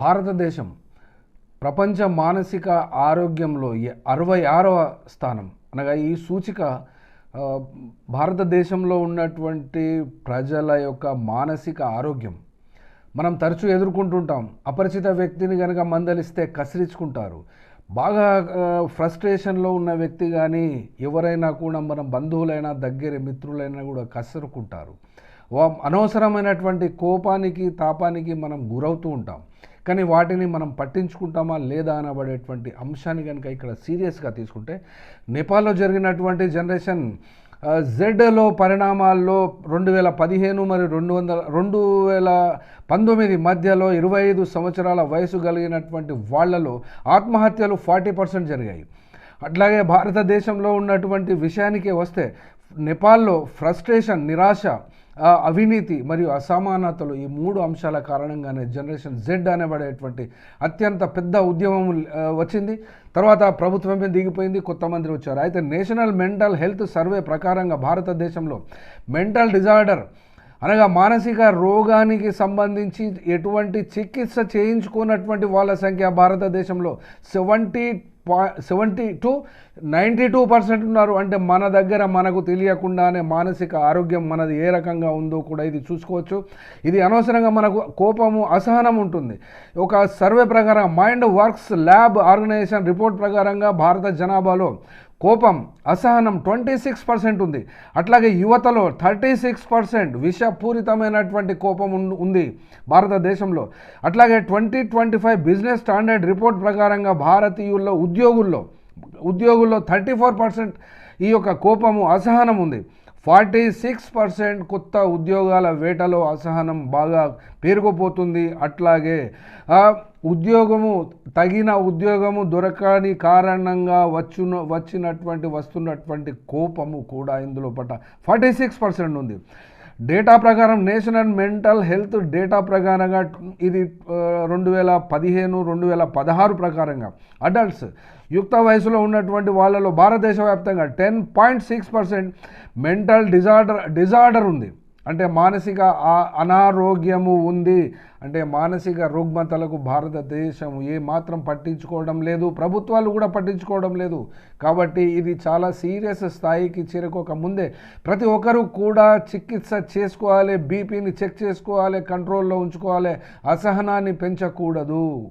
భారతదేశం ప్రపంచ మానసిక ఆరోగ్యంలో అరవై ఆరవ స్థానం. అనగా ఈ సూచిక భారతదేశంలో ఉన్నటువంటి ప్రజల యొక్క మానసిక ఆరోగ్యం. మనం తరచూ ఎదుర్కొంటుంటాం అపరిచిత వ్యక్తిని కనుక మందలిస్తే కసిరించుకుంటారు బాగా ఫ్రస్ట్రేషన్లో ఉన్న వ్యక్తి కానీ ఎవరైనా కూడా మనం బంధువులైనా దగ్గర మిత్రులైనా కూడా కసరుకుంటారు. వా- అనవసరమైనటువంటి కోపానికి తాపానికి మనం గురవుతూ ఉంటాం. కానీ వాటిని మనం పట్టించుకుంటామా లేదా అనబడేటువంటి అంశాన్ని కనుక ఇక్కడ సీరియస్గా తీసుకుంటే నేపాల్లో జరిగినటువంటి జనరేషన్ జెడ్లో పరిణామాల్లో రెండు వేల పదిహేను మరియు రెండు వందల రెండు వేల పంతొమ్మిది మధ్యలో ఇరవై ఐదు సంవత్సరాల వయసు కలిగినటువంటి వాళ్ళలో ఆత్మహత్యలు ఫార్టీ పర్సెంట్ జరిగాయి. అట్లాగే భారతదేశంలో ఉన్నటువంటి విషయానికే వస్తే నేపాల్లో ఫ్రస్ట్రేషన్ నిరాశ అవినీతి మరియు అసమానతలు ఈ మూడు అంశాల కారణంగానే జనరేషన్ జెడ్ అనబడేటువంటి అత్యంత పెద్ద ఉద్యమం వచ్చింది. తర్వాత ప్రభుత్వమే దిగిపోయింది కొత్త మంత్రి వచ్చారు. అయితే నేషనల్ మెంటల్ హెల్త్ సర్వే ప్రకారంగా భారతదేశంలో మెంటల్ డిజార్డర్ అనగా మానసిక రోగానికి సంబంధించి ఎటువంటి చికిత్స చేయించుకున్నటువంటి వాళ్ళ సంఖ్య భారతదేశంలో సెవెంటీ పా seventy to ninety two percent ఉన్నారు. అంటే మన దగ్గర మనకు తెలియకుండానే మానసిక ఆరోగ్యం మనది ఏ రకంగా ఉందో కూడా ఇది చూసుకోవచ్చు. ఇది అనవసరంగా మనకు కోపము అసహనం ఉంటుంది. ఒక సర్వే ప్రకారం mind works lab organisation report ప్రకారంగా భారత జనాభాలో కోపం అసహనం ట్వంటీ సిక్స్ పర్సెంట్ ఉంది. అట్లాగే యువతలో థర్టీ సిక్స్ పర్సెంట్ విషపూరితమైనటువంటి కోపం ఉంది భారతదేశంలో. అట్లాగే twenty twenty five business standard report ప్రకారంగా భారతీయుల్లో ఉద్యోగుల్లో ఉద్యోగుల్లో థర్టీ ఫోర్ పర్సెంట్ ఈ యొక్క కోపము అసహనం ఉంది. ఫార్టీ సిక్స్ పర్సెంట్ కొత్త ఉద్యోగాల వేటలో అసహనం బాగా పేరుకుపోతుంది. అట్లాగే ఉద్యోగము తగిన ఉద్యోగము దొరకని కారణంగా వచ్చున వచ్చినటువంటి వస్తున్నటువంటి కోపము కూడా ఇందులో పట్ట ఫార్టీ సిక్స్ పర్సెంట్ ఉంది. డేటా ప్రకారం నేషనల్ మెంటల్ హెల్త్ డేటా ప్రకారంగా ఇది రెండు వేల పదిహేను రెండు వేల పదహారు ప్రకారంగా అడల్ట్స్ యుక్త వయసులో ఉన్నటువంటి వాళ్ళలో భారతదేశ వ్యాప్తంగా ten point six percent mental disorder disorder ఉంది. అంటే మానసిక అనారోగ్యము ఉంది. అంటే మానసిక రుగ్మతలకు భారతదేశం ఏ మాత్రం పట్టించుకోవడం లేదు. ప్రభుత్వాలు కూడా పట్టించుకోవడం లేదు. కాబట్టి ఇది చాలా సీరియస్ స్థాయికి చేరుకోక ముందే ప్రతి ఒక్కరూ కూడా చికిత్స చేసుకోవాలి బీపీని చెక్ చేసుకోవాలి కంట్రోల్లో ఉంచుకోవాలి అసహనాన్ని పెంచకూడదు.